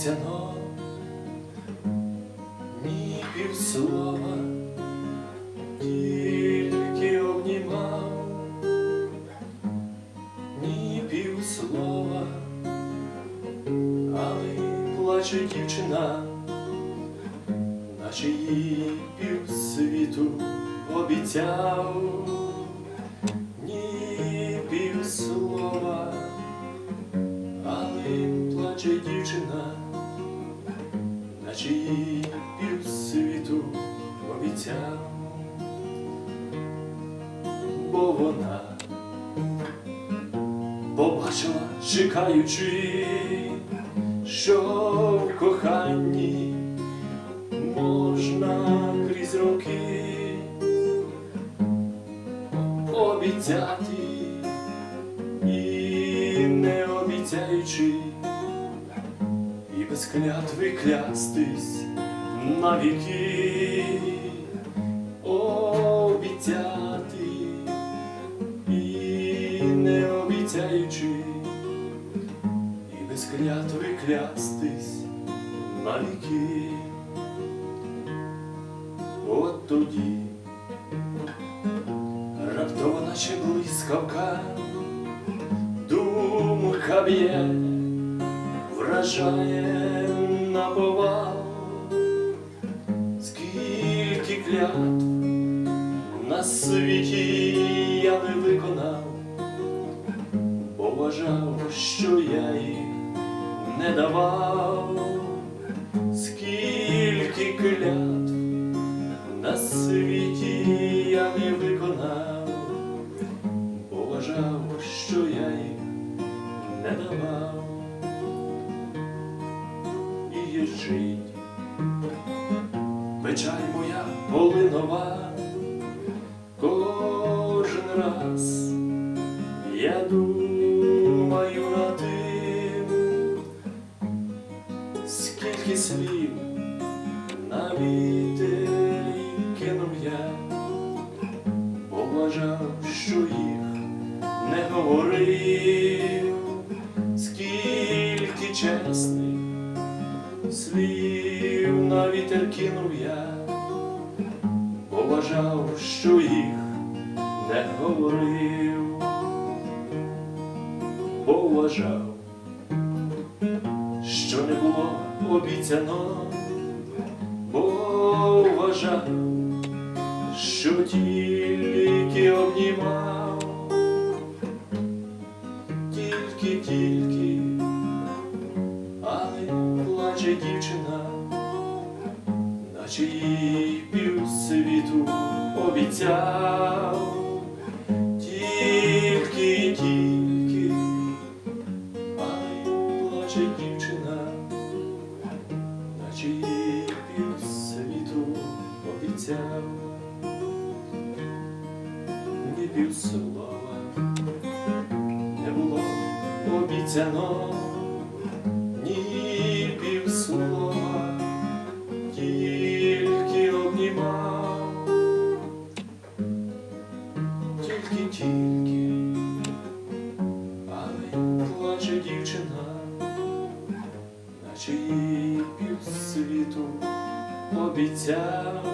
обіцяно, ні півслова, тільки обнімав, ні півслова, але плаче дівчина, наче їй півсвіту обіцяв, ні півслова, але плаче дівчина, їй півсвіту обіцяв, бо вона побачила, чекаючи, що в коханні можна крізь роки обіцяти і не обіцяючи, без клятви клястись навіки обіцяти і не обіцяючи, і без клятви клястись навіки. От тоді раптово наче блискавка, думка б'є, вражає на повал, скільки клятв на світі я не виконав, бо вважав, що я їх не давав, скільки клятв на світі я не виконав, бо вважав, що я їх не давав і печаль моя полинова, кожен раз я думаю над тим, скільки слів на вітер кинув я, бо вважав, що їх не говорив, скільки чесних слів на вітер кинув я, бо вважав, що їх не говорив, бо вважав, що не було обіцяно, бо що тільки обнімав, плаче дівчина, наче їй півсвіту обіцяв, тільки, тільки, але плаче дівчина, наче їй півсвіту обіцяв, ні півслова не було обіцяно, ні півслова, тільки обнімав, тільки, тільки, але плаче дівчина, наче їй півсвіту обіцяв,